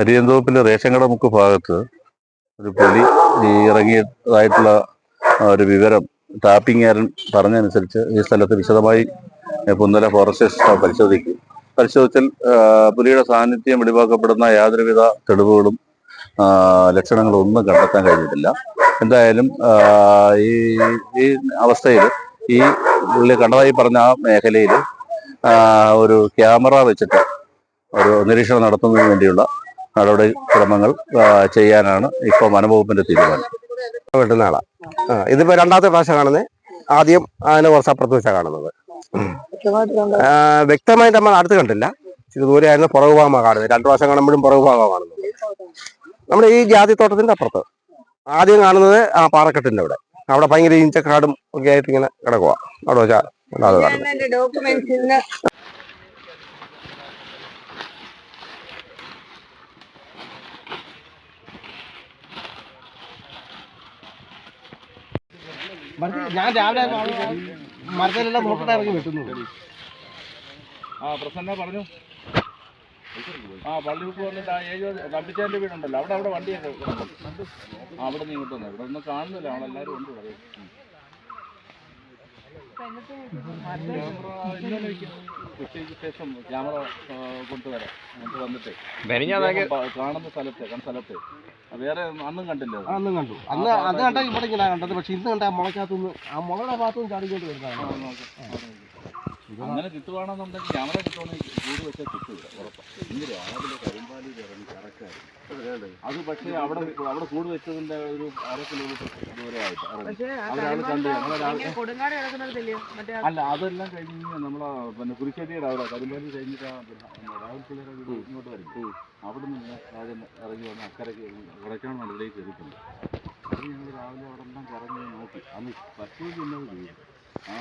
അരിയന്തോപ്പിലെ ration കട മുക്ക് ഭാഗത്ത് ഒരു പുലി ഇറങ്ങിയതായിട്ടുള്ള ഒരു വിവരം ടാപ്പിംഗുകാരൻ പറഞ്ഞതനുസരിച്ച് ഈ സ്ഥലത്ത് വിശദമായി പുന്നല ഫോറസ്റ്റ് സ്റ്റാഫ് പരിശോധിക്കും. പരിശോധിച്ചാൽ പുലിയുടെ സാന്നിധ്യം വെളിവാക്കപ്പെടുന്ന യാതൊരുവിധ തെളിവുകളും ലക്ഷണങ്ങളും ഒന്നും കണ്ടെത്താൻ കഴിഞ്ഞിട്ടില്ല. എന്തായാലും ഈ ഈ അവസ്ഥയിൽ ഈ പുള്ളി കണ്ടതായി പറഞ്ഞ ആ മേഖലയിൽ ഒരു ക്യാമറ വെച്ചിട്ട് ഒരു നിരീക്ഷണം നടത്തുന്നതിന് വേണ്ടിയുള്ള നടപടിക്രമങ്ങൾ ചെയ്യാനാണ് ഇപ്പോൾ വനംവകുപ്പിന്റെ തീരുമാനം. വെട്ടുന്ന ആളാ. ഇതിപ്പോ രണ്ടാമത്തെ പ്രാവശ്യം കാണുന്നത് ആദ്യം അതിനെ കുറച്ച് അപ്പുറത്ത് വെച്ചാണ് കാണുന്നത്. വ്യക്തമായിട്ട് നമ്മൾ അടുത്ത് കണ്ടില്ല. ഇത് ദൂരെ ആയിരുന്നു പുറകുഭാഗമാണ് കാണുന്നത്. രണ്ടു പ്രാവശ്യം കാണുമ്പോഴും പുറകുഭാഗമാണ് കാണുന്നത്. നമ്മുടെ ഈ ജാതി തോട്ടത്തിന്റെ അപ്പുറത്ത്. ആദ്യം കാണുന്നത് ആ പാറക്കെട്ടിന്റെ അവിടെ. അവിടെ ഭയങ്കര ഇഞ്ചക്കാടും ഒക്കെ ആയിട്ട് ഇങ്ങനെ കിടക്കുക അവിടെ വെച്ചാൽ ഞാൻ രാവിലെ മരത്തിലെല്ലാം നോക്കിട്ട് ഇറങ്ങി വെട്ടുന്നു ആ പ്രസന്ന പറഞ്ഞു. ആ പള്ളിക്ക് വന്നിട്ട് ആ ഏഴ് തമ്പിച്ചാന്റെ വീടുണ്ടല്ലോ. അവിടെ അവിടെ വണ്ടിയൊക്കെ. ആ അവിടെ നിന്ന് ഇങ്ങോട്ട് വന്നു. ഇവിടെ ഒന്നും കാണുന്നില്ല. നമ്മളെല്ലാവരും ഉണ്ട് ഇവിടെ. ഉച്ചയ്ക്ക് ശേഷം ക്യാമറ കൊണ്ടുവരാം. വന്നിട്ട്. കാണുന്ന സ്ഥലത്ത് കണ്ട സ്ഥലത്ത്. വേറെ അന്നും കണ്ടില്ല? അന്നും കണ്ടു. അന്ന് അത് കണ്ടാൽ ഇവിടെ ഇങ്ങനെ കണ്ടത്. പക്ഷെ ഇന്ന് കണ്ട മുളക്കകത്തുനിന്ന് ആ മുളയുടെ ഭാഗത്തുനിന്ന് ചാടിക്കൊണ്ട് വരുന്നതാണ്. ആ, നോക്കാം. അങ്ങനെ കിട്ടുവാണെന്നുണ്ടെങ്കിൽ ക്യാമറ കിട്ടുവാണെങ്കിൽ ചൂട് വെച്ചാൽ കിട്ടൂല ഉറപ്പാണ് ഇന്ന് രാവിലെ കരിമ്പാലിൽ ഇറങ്ങി കറക്കായിരുന്നു അത് പക്ഷേ അവിടെ അവിടെ കൂട് വെച്ചതിന്റെ ഒരു അര കിലോമീറ്റർ ദൂരെ ആയിട്ട് അവരാൾ കണ്ടു അല്ല അതെല്ലാം കഴിഞ്ഞ് നമ്മളെ പിന്നെ കുരിശ്ശേരിയുടെ അവിടെ കരിമ്പാലി കഴിഞ്ഞിട്ട് രാഹുൽ പിള്ളേരെ വീട് ഇങ്ങോട്ട് വരും അവിടെ നിന്ന് രാജൻ ഇറങ്ങി വന്ന് അക്കരയ്ക്ക് ഉടയ്ക്കാൻ മലയിലേക്ക് കയറിയിട്ടുണ്ട് അത് ഞങ്ങൾ രാവിലെ അവിടെ എല്ലാം കറങ്ങി നോക്കി. അന്ന് പശു തിന്നത് ചെയ്യും ആ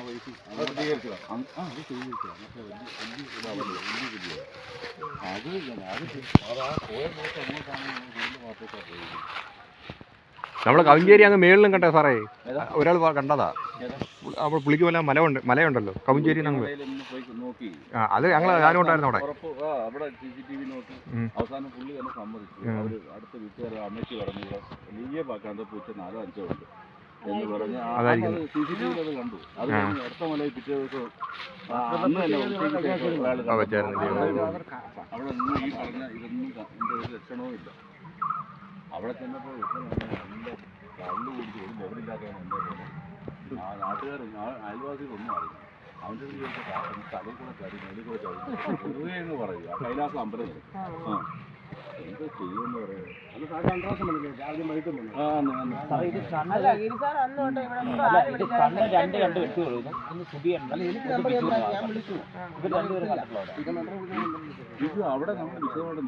നമ്മളെ കവിഞ്ചേരി അങ്ങ് മേളിലും കണ്ടേ സാറേ. ഒരാൾ കണ്ടതാ? അപ്പോൾ പുളിക്ക് വല്ല മല ഉണ്ട് മലയുണ്ടല്ലോ കവിഞ്ചേരി അത് ഞങ്ങൾ ഞാനും ഉണ്ടായിരുന്നു അവിടെ. അവിടെ സി സി ടി വി നോക്കി അവസാനം പുള്ളി തന്നെ സമ്മതിച്ചു. അവർ അടുത്ത വീട്ടുകാർ അമ്മയ്ക്ക് പറഞ്ഞു വലിയ പാക്കാന്ത പൂച്ച നാലോ അഞ്ചോ ഉണ്ട്. എന്ന് പറഞ്ഞ്. സി സി ടി കണ്ടു. അത്. കഴിഞ്ഞ് അടുത്ത മലയിൽ പിറ്റേ ദിവസം ആ, അന്ന് തന്നെ ഉച്ചയ്ക്ക് ശേഷം ഒരാൾ ആ, വെച്ചായിരുന്നു. അവിടെ അവിടെ ഒന്നും ഈ പറഞ്ഞ ഇതൊന്നും ക- ഇതിന്റെ ഒരു ലക്ഷണവും ഇല്ല. അവിടെ ചെന്നപ്പോൾ നല്ല കള്ളു കുടിച്ച് ഒരു ലെവലില്ലാത്തവൻ ആ നാട്ടുകാരും അയൽവാസികളൊന്നും അറിയില്ല അവന്റെ അടുത്ത് തലയിൽ കൂടെ കയറി മേലിൽ കൂടെ എന്ന് പറയുക കൈലാസം അമ്പലത്തിൽ ആ. രണ്ട് രണ്ട് ഒന്ന് സുബിയുണ്ട് ഇത് അവിടെ നമ്മൾ വിശദമായിട്ട്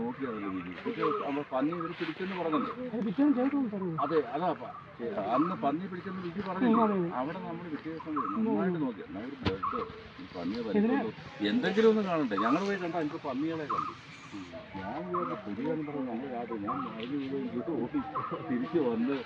പക്ഷേ നമ്മൾ പന്നി ഇവർ പിടിച്ചെന്ന് പറഞ്ഞല്ലോ? അതെ അതാ അന്ന് പന്നി പിടിച്ചെന്ന് വിധി പറഞ്ഞില്ല? അവിടെ നമ്മൾ വിശേഷം നന്നായിട്ട് നോക്കി എന്നാ ഒരു ബ്ലഡ് ഈ പന്നിയെ എന്തെങ്കിലും ഒന്ന് കാണണ്ടേ? ഞങ്ങൾ പോയി കണ്ട എനിക്ക് പന്നികളെ കണ്ടു. ഞാൻ വേണ്ട പുലിയാന്ന് പറഞ്ഞു നമ്മൾ യാത്ര ഞാൻ അതിന് ഇത് ഓടി തിരിച്ച് വന്ന്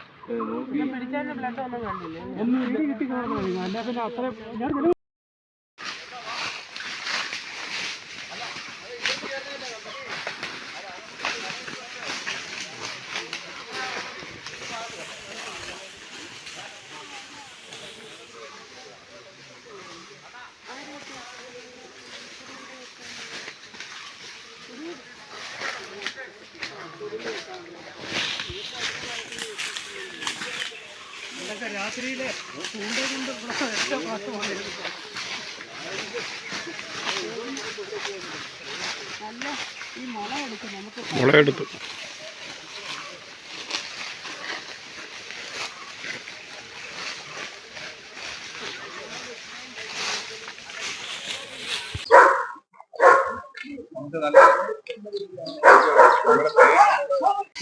നോക്കി പിടിച്ചതിന്റെ ബ്ലഡ് ഒന്നും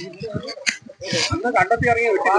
കണ്ടില്ലേ മുളയെടുത്ത് കണ്ടെത്തി ഇറങ്ങി വെട്ടി